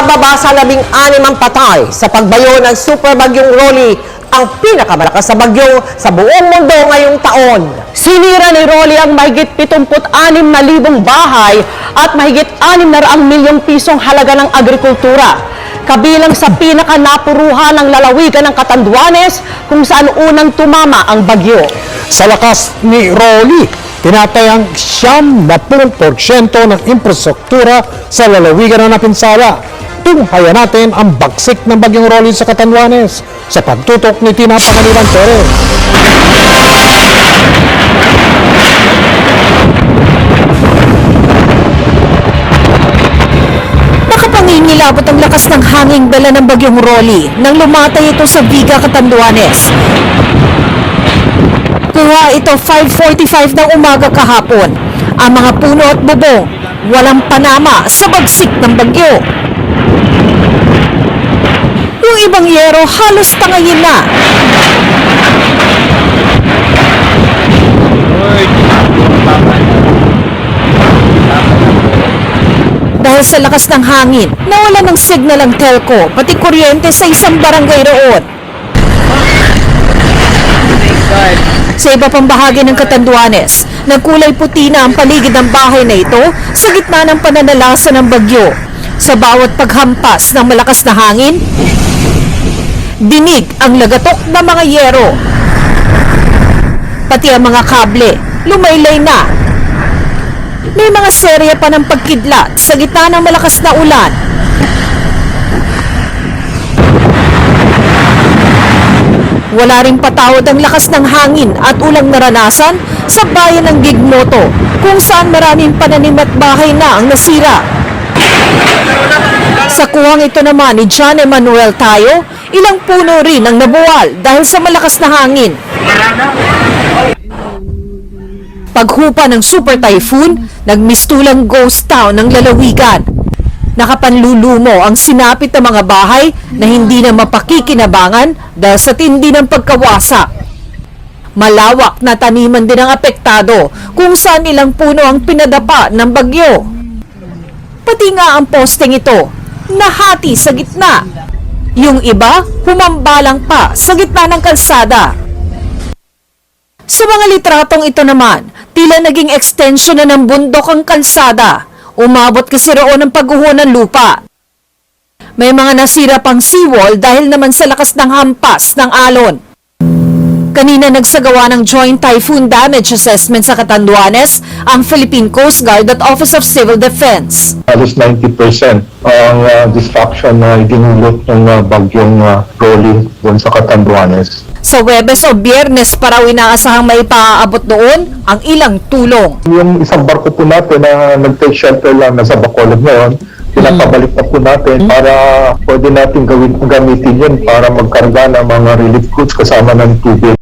Bababa sa labing anim ang patay sa pagbayo ng super bagyong Rolly, ang pinakamalakas na bagyo sa buong mundo ngayong taon. Sinira ni Rolly ang mahigit 76 na libong bahay at mahigit 6 na raang milyong pisong halaga ng agrikultura. Kabilang sa pinakanapuruhan ng lalawigan ng Catanduanes kung saan unang tumama ang bagyo. Sa lakas ni Rolly, tinatayang siyam na porsyento ng infrastruktura sa lalawigan na napinsala. Tunghayan natin ang bagsik ng bagyong Rolly sa Catanduanes sa pagtutok ni Tina Pangalinan Perez. Nakapangingilabot ang lakas ng hanging dala ng bagyong Rolly nang lumatay ito sa Viga, Catanduanes. Kuha ito 5.45 ng umaga kahapon. Ang mga puno at bubong walang panama sa bagsik ng bagyo. Yung ibang yero halos tangayin na. Dahil sa lakas ng hangin, nawala ng signal ang telco, pati kuryente sa isang barangay roon. Sa iba pang bahagi ng Catanduanes, nagkulay puti na ang paligid ng bahay na ito sa gitna ng pananalasa ng bagyo. Sa bawat paghampas ng malakas na hangin, dinig ang lagatok ng mga yero. Pati ang mga kable, lumaylay na may mga serya pa ng pagkidlat sa gitna ng malakas na ulan. Wala ring patawad ang lakas ng hangin at ulang naranasan sa bayan ng Gigmoto kung saan maraming pananim at bahay na ang nasira. Sa kuwang ito naman ni John Emmanuel Tayo, ilang puno rin ang nabuwal dahil sa malakas na hangin. Paghupa ng super typhoon, nagmistulang ghost town ng lalawigan. Nakapanlulumo ang sinapit ng mga bahay na hindi na mapakikinabangan dahil sa tindi ng pagkawasa. Malawak na taniman din ang apektado kung saan ilang puno ang pinadapa ng bagyo. Pati nga ang posting ito, nahati sa gitna. Yung iba, humambalang pa sa gitna ng kalsada. Sa mga litratong ito naman, tila naging extension na ng bundok ang kalsada. Umabot kasi roon ang pagguho ng lupa. May mga nasira pang seawall dahil naman sa lakas ng hampas ng alon. Kanina nagsagawa ng Joint Typhoon Damage Assessment sa Catanduanes ang Philippine Coast Guard at Office of Civil Defense. halos 90% ang uh, destruction na dinulot ng uh, bagyong uh, Rolly doon sa Catanduanes. Sa Webes o Biyernes pa raw inaasahang may paaabot doon ang ilang tulong. Yung isang barko po natin na nag-take shelter lang nasa Bacolod ngayon, pinapabalik na po natin para pwede natin gawin, gamitin yun para magkarga ng mga relief goods kasama ng tubig.